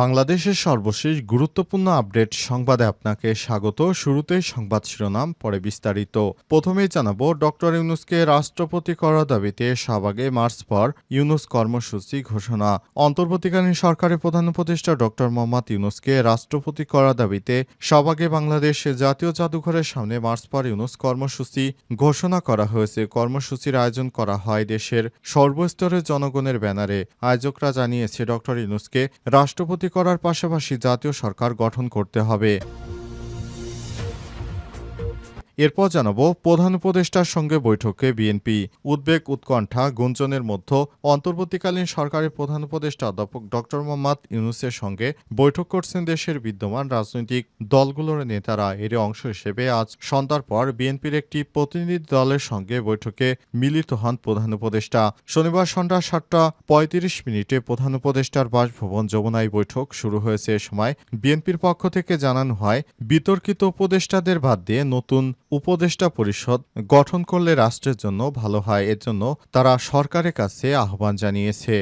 বাংলাদেশের সর্বশেষ গুরুত্বপূর্ণ আপডেট সংবাদে আপনাকে স্বাগত। শুরুতেই সংবাদ শিরোনাম, পরে বিস্তারিত। প্রথমেই জানাব, ডক্টর ইউনুসকে রাষ্ট্রপতি করার দাবিতে শাহবাগে মার্চ পর ইউনুস কর্মসূচি ঘোষণা। অন্তর্বর্তীকালীন সরকারের প্রধান উপদেষ্টা ডক্টর মোহাম্মদ ইউনুসকে রাষ্ট্রপতি করার দাবিতে শাহবাগে বাংলাদেশ জাতীয় জাদুঘরের সামনে মার্চ পর ইউনুস কর্মসূচি ঘোষণা করা হয়েছে। কর্মসূচির আয়োজন করা হয় দেশের সর্বস্তরের জনগণের ব্যানারে। আয়োজকরা জানিয়েছে, ডক্টর ইউনুসকে রাষ্ট্রপতি করার পাশাপাশি জাতীয় সরকার গঠন করতে হবে। এরপর জানাব প্রধান উপদেষ্টার সঙ্গে বৈঠকে বিএনপি উদ্বেগ উৎকণ্ঠা গুঞ্জনের মধ্যে অন্তর্বর্তীকালীন সরকারের প্রধান উপদেষ্টা অধ্যাপক ডক্টর মোহাম্মদ ইউনুসের সঙ্গে বৈঠক করছেন দেশের বিদ্যমান রাজনৈতিক দলগুলোর নেতারা। এর অংশ হিসেবে আজ সন্ধ্যার পর বিএনপির একটি প্রতিনিধি দলের সঙ্গে বৈঠকে মিলিত হন প্রধান উপদেষ্টা। শনিবার সন্ধ্যা সাতটা পঁয়ত্রিশ মিনিটে প্রধান উপদেষ্টার বাসভবন যমুনায় বৈঠক শুরু হয়েছে। এ সময় বিএনপির পক্ষ থেকে জানানো হয়, বিতর্কিত উপদেষ্টাদের বাদ দিয়ে নতুন উপদেষ্টা পরিষদ গঠন করলে রাষ্ট্রের জন্য ভালো হয়। এর জন্য তারা সরকারের কাছে আহ্বান জানিয়েছে।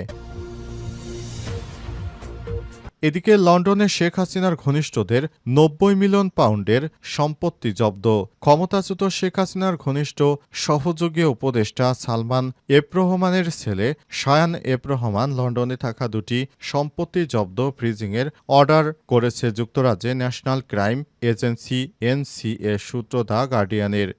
এদিকে লন্ডনে শেখ হাসিনার ঘনিষ্ঠদের নব্বই মিলিয়ন পাউন্ডের সম্পত্তি জব্দ। ক্ষমতাচ্যুত শেখ হাসিনার ঘনিষ্ঠ সহযোগী উপদেষ্টা সালমান এব্রহমানের ছেলে শায়ান এব্রহমান লন্ডনে থাকা দুটি সম্পত্তি জব্দ ফ্রিজিংয়ের অর্ডার করেছে যুক্তরাজ্যে ন্যাশনাল ক্রাইম এজেন্সি এনসিএ সূত্র দা গার্ডিয়ানের।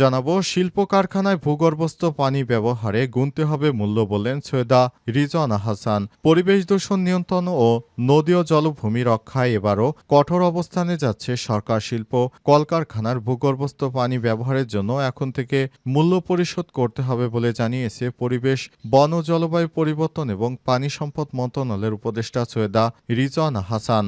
জানাব, শিল্প কারখানায় ভূগর্ভস্থ পানি ব্যবহারে গুনতে হবে মূল্য বললেন সৈয়দা রিজওয়ানা হাসান। পরিবেশ দূষণ নিয়ন্ত্রণ ও নদী ও জলভূমি রক্ষায় এবারও কঠোর অবস্থানে যাচ্ছে সরকার শিল্প। কলকারখানার ভূগর্ভস্থ পানি ব্যবহারের জন্য এখন থেকে মূল্য পরিশোধ করতে হবে বলে জানিয়েছে পরিবেশ, বন ও জলবায়ু পরিবর্তন এবং পানি সম্পদ মন্ত্রণালয়ের উপদেষ্টা সৈয়দা রিজওয়ানা হাসান।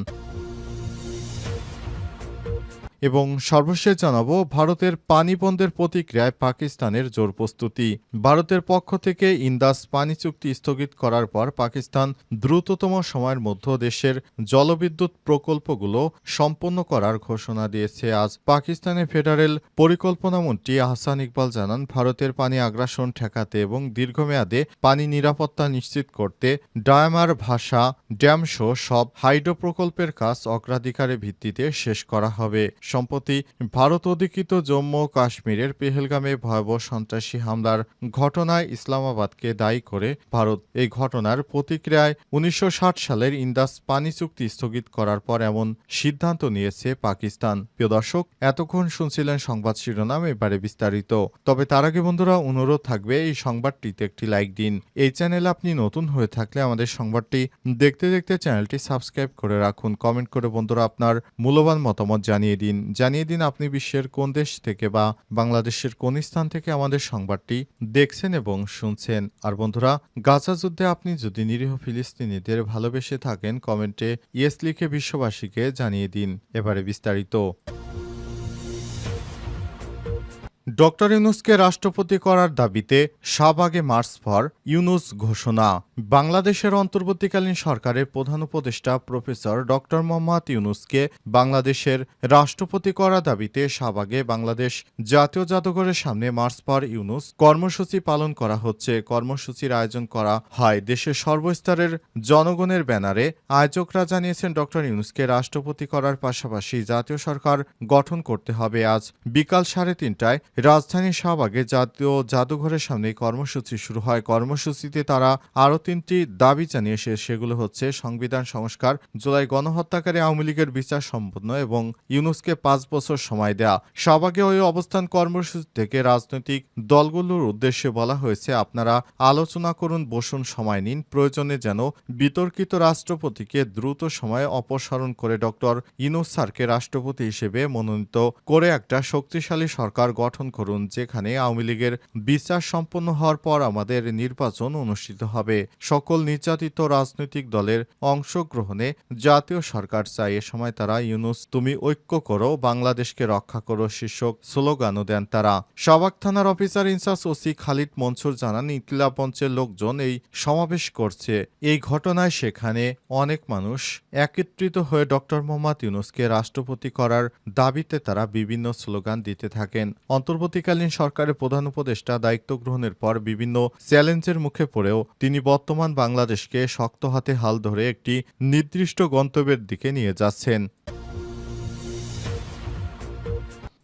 এবং সর্বশেষ জানাব ভারতের পানি বন্ধের প্রতিক্রিয়ায় পাকিস্তানের জোর প্রস্তুতি। ভারতের পক্ষ থেকে ইন্দাস পানি চুক্তি স্থগিত করার পর পাকিস্তান দ্রুততম সময়ের মধ্যে দেশের জলবিদ্যুৎ প্রকল্পগুলো সম্পন্ন করার ঘোষণা দিয়েছে। আজ পাকিস্তানের ফেডারেল পরিকল্পনা মন্ত্রী আহসান ইকবাল জানান, ভারতের পানি আগ্রাসন ঠেকাতে এবং দীর্ঘমেয়াদে পানি নিরাপত্তা নিশ্চিত করতে ডায়ামার ভাষা ড্যামসহ সব হাইড্রো প্রকল্পের কাজ অগ্রাধিকারের ভিত্তিতে শেষ করা হবে। সম্প্রতি ভারত অধিকৃত জম্মু কাশ্মীরের পেহেলগামে ভয়াবহ সন্ত্রাসী হামলার ঘটনায় ইসলামাবাদকে দায়ী করে ভারত। এই ঘটনার প্রতিক্রিয়ায় উনিশশো ষাট সালের ইন্দাস পানি চুক্তি স্থগিত করার পর এমন সিদ্ধান্ত নিয়েছে পাকিস্তান। প্রিয় দর্শক, এতক্ষণ শুনছিলেন সংবাদ শিরোনাম, এবারে বিস্তারিত। তবে তার আগে বন্ধুরা, অনুরোধ থাকবে এই সংবাদটিতে একটি লাইক দিন। এই চ্যানেলে আপনি নতুন হয়ে থাকলে আমাদের সংবাদটি দেখতে দেখতে চ্যানেলটি সাবস্ক্রাইব করে রাখুন। কমেন্ট করে বন্ধুরা আপনার মূল্যবান মতামত জানিয়ে দিন। জানিয়ে দিন আপনি বিশ্বের কোন দেশ থেকে বা বাংলাদেশের কোন স্থান থেকে আমাদের সংবাদটি দেখছেন এবং শুনছেন। আর বন্ধুরা, গাজা যুদ্ধে আপনি যদি নিরীহ ফিলিস্তিনিদের ভালোবেসে থাকেন, কমেন্টে ইয়েস লিখে বিশ্ববাসীকে জানিয়ে দিন। এবারে বিস্তারিত। ডক্টর ইউনুসকে রাষ্ট্রপতি করার দাবিতে শাহবাগে মার্চ ফর ইউনুস ঘোষণা। বাংলাদেশের অন্তর্বর্তীকালীন সরকারের প্রধান উপদেষ্টা প্রফেসর ডক্টর মোহাম্মদ ইউনুসকে বাংলাদেশের রাষ্ট্রপতি করার দাবিতে শাহবাগে বাংলাদেশ জাতীয় জাদুঘরের সামনে মার্চ ফর ইউনুস কর্মসূচি পালন করা হচ্ছে। কর্মসূচির আয়োজন করা হয় দেশের সর্বস্তরের জনগণের ব্যানারে। আয়োজকরা জানিয়েছেন, ডক্টর ইউনুসকে রাষ্ট্রপতি করার পাশাপাশি জাতীয় সরকার গঠন করতে হবে। আজ বিকাল সাড়ে তিনটায় রাজধানীর শাহবাগে জাতীয় জাদুঘরের সামনে কর্মসূচি শুরু হয়। কর্মসূচিতে তারা আরও তিনটি দাবি জানিয়েছে সেগুলো হচ্ছে সংবিধান সংস্কার, জুলাই গণহত্যাকারী আওয়ামী লীগের বিচার সম্পন্ন এবং ইউনুসকে পাঁচ বছর সময় দেয়া। শাহবাগে ওই অবস্থান কর্মসূচি থেকে রাজনৈতিক দলগুলোর উদ্দেশ্যে বলা হয়েছে, আপনারা আলোচনা করুন, বসুন, সময় নিন, প্রয়োজনে যেন বিতর্কিত রাষ্ট্রপতিকে দ্রুত সময়ে অপসারণ করে ডক্টর ইউনুস স্যারকে রাষ্ট্রপতি হিসেবে মনোনীত করে একটা শক্তিশালী সরকার গঠন করুন, যেখানে আওয়ামী লীগের বিচার সম্পন্ন হওয়ার পর আমাদের নির্বাচন অনুষ্ঠিত হবে। সকল নির্যাতিত রাজনৈতিক দলের অংশগ্রহণে জাতীয় সরকার চায়। এ সময় তারা, ইউনুস, তুমি ঐক্য করো, বাংলাদেশকে রক্ষা করো শীর্ষক স্লোগানও দেন তারা। সবাক থানার officer in charge OC Khalid Mansur জানান মঞ্চের লোকজন এই সমাবেশ করছে। এই ঘটনায় সেখানে অনেক মানুষ একত্রিত হয়ে ডক্টর মোহাম্মদ ইউনুসকে রাষ্ট্রপতি করার দাবিতে তারা বিভিন্ন স্লোগান দিতে থাকেন। অন্তর্বর্তীকালীন সরকারের প্রধান উপদেষ্টা দায়িত্ব গ্রহণের পর বিভিন্ন চ্যালেঞ্জের মুখে পড়েও তিনি বর্তমান বাংলাদেশকে শক্ত হাতে হাল ধরে একটি নির্দিষ্ট গন্তব্যের দিকে নিয়ে যাচ্ছেন।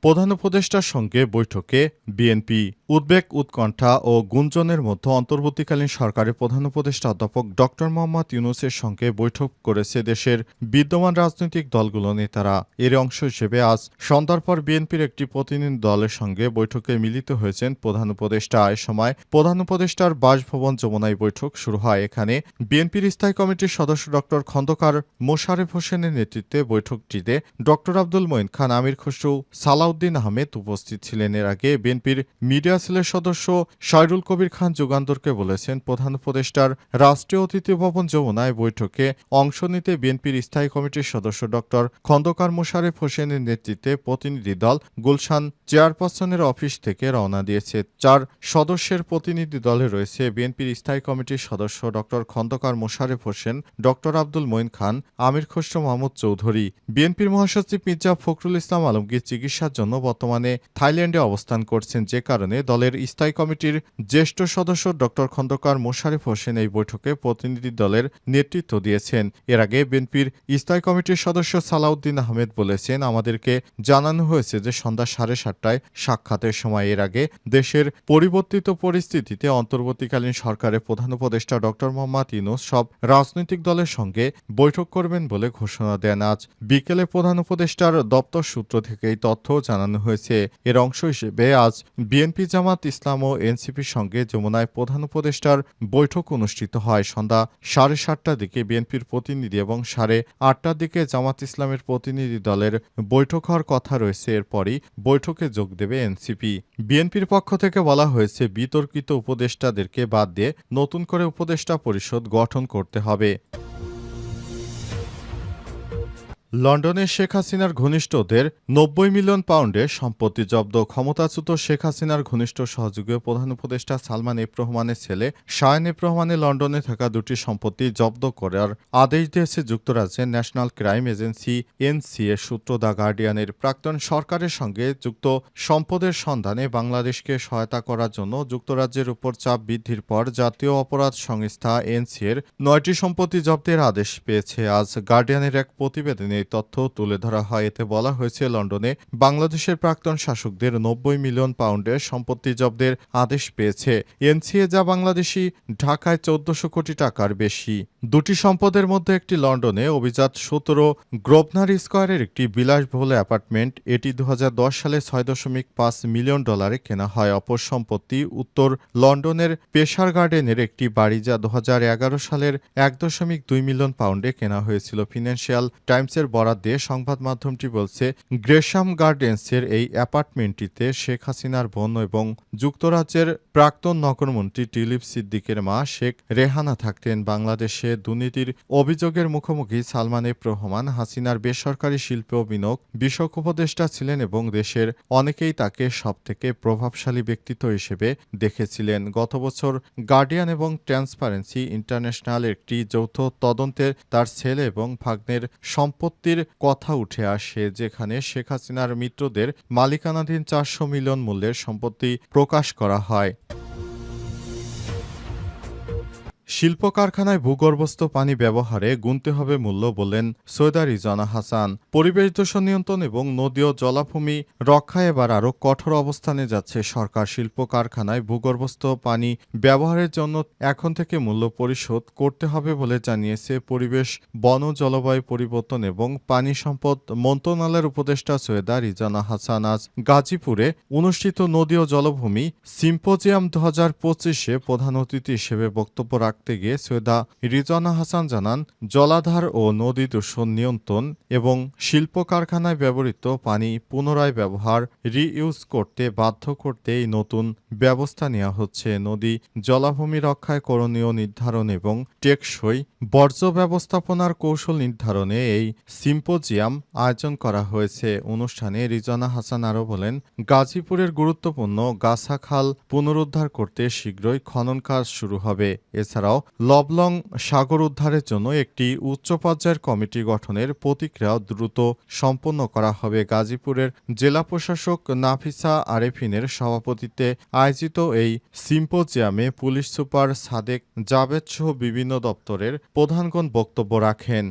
প্রধান উপদেষ্টার সঙ্গে বৈঠকে বিএনপি, উদ্বেগ, উৎকণ্ঠা ও গুঞ্জনের মধ্যে অন্তর্বর্তীকালীন সরকারের প্রধান উপদেষ্টা অধ্যাপক ড মোহাম্মদ ইউনুসের সঙ্গে বৈঠক করেছে দেশের বিদ্যমান রাজনৈতিক দলগুলো নেতারা। এর অংশ হিসেবে আজ সন্ধ্যার পর বিএনপির একটি প্রতিনিধি দলের সঙ্গে বৈঠকে মিলিত হয়েছেন প্রধান উপদেষ্টা। এ সময় প্রধান উপদেষ্টার বাসভবন যমুনায় বৈঠক শুরু হয়। এখানে বিএনপির স্থায়ী কমিটির সদস্য ড খন্দকার মোশারেফ হোসেনের নেতৃত্বে বৈঠকটিতে ড আব্দুল মঈন খান, আমির খসরু সালাউদ্দিন আহমেদ উপস্থিত ছিলেন। এর আগে বিএনপির মিডিয়া সেলের সদস্য শয়রুল কবির খান যুগান্তরকে বলেছেন, প্রধান উপদেষ্টার রাষ্ট্রীয় অতিথি ভবন যমুনায় বৈঠকে অংশ নিতে বিএনপির স্থায়ী কমিটির সদস্য ড. খন্দকার মোশারেফ হোসেনের নেতৃত্বে প্রতিনিধি দল গুলশান চেয়ারপারসনের অফিস থেকে রওনা দিয়েছে। চার সদস্যের প্রতিনিধি দলে রয়েছে বিএনপির স্থায়ী কমিটির সদস্য ড. খন্দকার মোশারেফ হোসেন, ড. আব্দুল মঈন খান, আমির খসরু মাহমুদ চৌধুরী। বিএনপির মহাসচিব মির্জা ফখরুল ইসলাম আলমগীর চিকিৎসার জন্য বর্তমানে থাইল্যান্ডে অবস্থান করছেন যে কারণে দলের স্থায়ী কমিটির জ্যেষ্ঠ সদস্য ড খন্দকার মোশারেফ হোসেন এই বৈঠকে প্রতিনিধি দলের নেতৃত্ব দিয়েছেন। এর আগে বিএনপির স্থায়ী কমিটির সদস্য সালাউদ্দিন আহমেদ বলেছেন, আমাদেরকে জানানো হয়েছে যে সন্ধ্যা সাড়ে সাতটায় সাক্ষাতের সময় এর আগে দেশের পরিবর্তিত পরিস্থিতিতে অন্তর্বর্তীকালীন সরকারের প্রধান উপদেষ্টা ড মোহাম্মদ ইউনুস সব রাজনৈতিক দলের সঙ্গে বৈঠক করবেন বলে ঘোষণা দেন। আজ বিকেলে প্রধান উপদেষ্টার দপ্তর সূত্র থেকে এই তথ্য জানানো হয়েছে। এর অংশ হিসেবে আজ বিএনপি জামাত ইসলাম ও এনসিপির সঙ্গে যমুনায় প্রধান উপদেষ্টার বৈঠক অনুষ্ঠিত হয়। সন্ধ্যা সাড়ে সাতটার দিকে বিএনপির প্রতিনিধি এবং সাড়ে আটটার দিকে জামাত ইসলামের প্রতিনিধি দলের বৈঠক হওয়ার কথা রয়েছে। এরপরই বৈঠকে যোগ দেবে এনসিপি। বিএনপির পক্ষ থেকে বলা হয়েছে, বিতর্কিত উপদেষ্টাদেরকে বাদ দিয়ে নতুন করে উপদেষ্টা পরিষদ গঠন করতে হবে। লন্ডনে শেখ হাসিনার ঘনিষ্ঠদের নব্বই মিলিয়ন পাউন্ডের সম্পত্তি জব্দ ক্ষমতাচ্যুত শেখ হাসিনার ঘনিষ্ঠ সহযোগী প্রধান উপদেষ্টা সালমান এফ রহমানের ছেলে শায়ন এফ রহমানের লন্ডনে থাকা দুটি সম্পত্তি জব্দ করার আদেশ দিয়েছে যুক্তরাজ্যের ন্যাশনাল ক্রাইম এজেন্সি এনসিএ সূত্র দ্য গার্ডিয়ানের। প্রাক্তন সরকারের সঙ্গে যুক্ত সম্পদের সন্ধানে বাংলাদেশকে সহায়তা করার জন্য যুক্তরাজ্যের উপর চাপ বৃদ্ধির পর জাতীয় অপরাধ সংস্থা এনসিএর নয়টি সম্পত্তি জব্দের আদেশ পেয়েছে। আজ গার্ডিয়ানের এক প্রতিবেদনে এই তথ্য তুলে ধরা হয়। এতে বলা হয়েছে, লন্ডনে বাংলাদেশের প্রাক্তন শাসকদের নব্বই মিলিয়ন পাউন্ডের সম্পত্তি জব্দের আদেশ পেয়েছে। এনসিএ যা বাংলাদেশি, ঢাকায় চোদ্দশো কোটি টাকার বেশি। দুটি সম্পদের মধ্যে একটি লন্ডনে অভিজাত সতেরো গ্রোভনার স্কোয়ারের একটি বিলাসবহুল অ্যাপার্টমেন্ট, এটি দু হাজার দশ সালে ছয় দশমিক পাঁচ মিলিয়ন ডলারে কেনা হয়। অপর সম্পত্তি উত্তর লন্ডনের পেশার গার্ডেনের একটি বাড়ি, যা দু হাজার এগারো সালের এক দশমিক দুই মিলিয়ন পাউন্ডে কেনা হয়েছিল। ফিনান্সিয়াল টাইমসের বরাদ দিয়ে সংবাদ মাধ্যমটি বলছে, গ্রেশাম গার্ডেন্সের এই অ্যাপার্টমেন্টটিতে শেখ হাসিনার বোন এবং যুক্তরাজ্যের প্রাক্তন নগরমন্ত্রী টিলিপ সিদ্দিকের মা শেখ রেহানা থাকতেন। বাংলাদেশে দুর্নীতির অভিযোগের মুখোমুখি সালমান এফ রহমান, হাসিনার বেসরকারি শিল্প বিনিয়োগ বিষয়ক উপদেষ্টা ছিলেন এবং দেশের অনেকেই তাকে সবথেকে প্রভাবশালী ব্যক্তিত্ব হিসেবে দেখেছিলেন। গত বছর গার্ডিয়ান এবং ট্রান্সপারেন্সি ইন্টারন্যাশনাল একটি যৌথ তদন্তে তার ছেলে এবং ভাগ্নের সম্পত্তির কথা উঠে আসে, যেখানে শেখ হাসিনার মিত্রদের মালিকানাধীন চারশো মিলিয়ন মূল্যের সম্পত্তি প্রকাশ করা হয়। শিল্প কারখানায় ভূগর্ভস্থ পানি ব্যবহারে গুনতে হবে মূল্য বললেন সৈয়দা রিজানা হাসান। পরিবেশ দূষণ নিয়ন্ত্রণ এবং নদী ও জলাভূমি রক্ষায় এবার আরও কঠোর অবস্থানে যাচ্ছে সরকার। শিল্প কারখানায় ভূগর্ভস্থ পানি ব্যবহারের জন্য এখন থেকে মূল্য পরিশোধ করতে হবে বলে জানিয়েছে পরিবেশ, বন জলবায়ু পরিবর্তন এবং পানি সম্পদ মন্ত্রণালয়ের উপদেষ্টা সৈয়দা রিজানা হাসান। আজ গাজীপুরে অনুষ্ঠিত নদী ও জলভূমি সিম্পোজিয়াম দু হাজার পঁচিশে প্রধান অতিথি হিসেবে বক্তব্য রাখেন। রাখতে গিয়ে সৈয়দা রিজওয়ানা হাসান জানান, জলাধার ও নদী দূষণ নিয়ন্ত্রণ এবং শিল্প কারখানায় ব্যবহৃত পানি পুনরায় ব্যবহার, রিইউজ করতে বাধ্য করতে এই নতুন ব্যবস্থা নেওয়া হচ্ছে। নদী জলাভূমি রক্ষায় করণীয় নির্ধারণ এবং টেকসই বর্জ্য ব্যবস্থাপনার কৌশল নির্ধারণে এই সিম্পোজিয়াম আয়োজন করা হয়েছে। অনুষ্ঠানে রিজানা হাসান আরও বলেন, গাজীপুরের গুরুত্বপূর্ণ গাছা খাল পুনরুদ্ধার করতে শীঘ্রই খনন কাজ শুরু হবে। এছাড়াও লবলং সাগর উদ্ধারের জন্য একটি উচ্চ পর্যায়ের কমিটি গঠনের প্রতিক্রিয়া দ্রুত সম্পন্ন করা হবে। গাজীপুরের জেলা প্রশাসক নাফিসা আরেফিনের সভাপতিত্বে আয়োজিত এই সিম্পোজিয়ামে পুলিশ সুপার সাদেক জাভেদ সহ বিভিন্ন দপ্তরের প্রধানগণ বক্তব্য রাখেন।